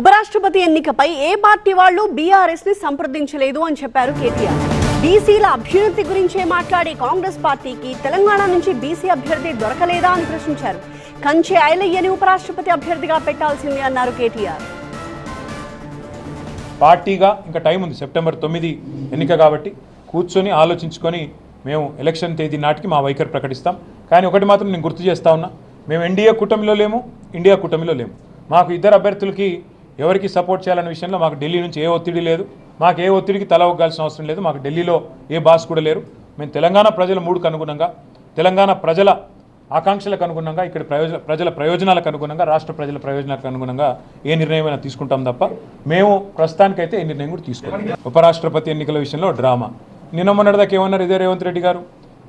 ఉపరాష్ట్రపతి ఎన్నికపై ఏ పార్టీ వాళ్ళు బీఆర్ఎస్ని సంప్రదించలేదు అని చెప్పారు కేటీఆర్. బీసీల అభ్యున్నతి గురించే మాట్లాడే కాంగ్రెస్ పార్టీకి తెలంగాణ నుంచి బీసీ అభ్యర్థి దొరకలేదా అని ప్రశ్నించారు. కంచె ఐలయ్యని ఉపరాష్ట్రపతి అభ్యర్థిగా పెట్టాల్సింది అన్నారు కేటీఆర్. పార్టీగా ఇంకా టైం ఉంది సెప్టెంబర్ తొమ్మిది ఎన్నిక కాబట్టి కూర్చొని ఆలోచించుకొని మేము ఎలక్షన్ తేదీ నాటికి మా వైఖరి ప్రకటిస్తాం. కానీ ఒకటి మాత్రం నేను గుర్తు చేస్తా ఉన్నా మేము ఎన్డీఏ కూటమిలో లేము ఇండియా కూటమిలో లేము. మాకు ఇద్దరు అభ్యర్థులకి ఎవరికి సపోర్ట్ చేయాలనే విషయంలో మాకు ఢిల్లీ నుంచి ఏ ఒత్తిడి లేదు. మాకు ఏ ఒత్తిడికి తల ఒగ్గాల్సిన అవసరం లేదు. మాకు ఢిల్లీలో ఏ బాస్ కూడా లేరు. మేము తెలంగాణ ప్రజల మూడుకు అనుగుణంగా తెలంగాణ ప్రజల ఆకాంక్షలకు అనుగుణంగా ఇక్కడ ప్రయోజన ప్రజల ప్రయోజనాలకు అనుగుణంగా రాష్ట్ర ప్రజల ప్రయోజనాలకు అనుగుణంగా ఏ నిర్ణయమైనా తీసుకుంటాం తప్ప మేము ప్రస్తుతానికైతే ఏ నిర్ణయం కూడా తీసుకుంటాం ఉపరాష్ట్రపతి ఎన్నికల విషయంలో డ్రామా. నిన్న మొన్నటిదాకా ఏమన్నారు ఇదే రేవంత్ రెడ్డి గారు?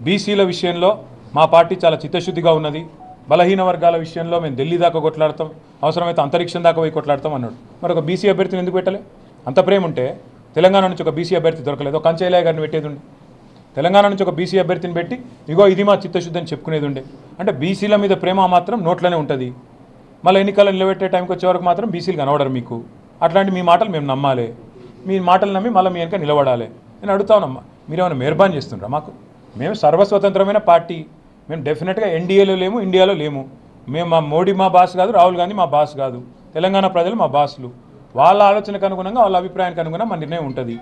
బీసీల విషయంలో మా పార్టీ చాలా చిత్తశుద్ధిగా ఉన్నది. బలహీన వర్గాల విషయంలో మేము ఢిల్లీ దాకా కొట్లాడతాం. అవసరమైతే అంతరిక్షం దాకా పోయి కొట్లాడతాం అన్నాడు. మరి ఒక బీసీ అభ్యర్థిని ఎందుకు పెట్టలే? అంత ప్రేమ ఉంటే తెలంగాణ నుంచి ఒక బీసీ అభ్యర్థి దొరకలేదు. ఒక గారిని పెట్టేది ఉండే. తెలంగాణ నుంచి ఒక బీసీ అభ్యర్థిని పెట్టి ఇగో ఇది మా చిత్తశుద్ధి అని చెప్పుకునేది ఉండే. అంటే బీసీల మీద ప్రేమ మాత్రం నోట్లోనే ఉంటుంది. మళ్ళీ ఎన్నికలు నిలబెట్టే టైంకి వచ్చే వరకు మాత్రం బీసీలు కనబడరు మీకు. అట్లాంటి మీ మాటలు మేము నమ్మాలి. మీ మాటలు నమ్మి మళ్ళీ మీ వెనక నిలబడాలి. నేను అడుగుతానమ్మా మీరేమైనా మెహర్బాన్ చేస్తుండ్రా మాకు? మేము సర్వస్వతంత్రమైన పార్టీ. మేము డెఫినెట్గా ఎన్డీఏలో లేము ఇండియాలో లేము. మేము మా మోడీ మా బాస్ కాదు రాహుల్ గాంధీ మా బాస్ కాదు. తెలంగాణ ప్రజలు మా బాసులు. వాళ్ళ ఆలోచనకు అనుగుణంగా వాళ్ళ అభిప్రాయానికి అనుగుణంగా మా నిర్ణయం ఉంటుంది.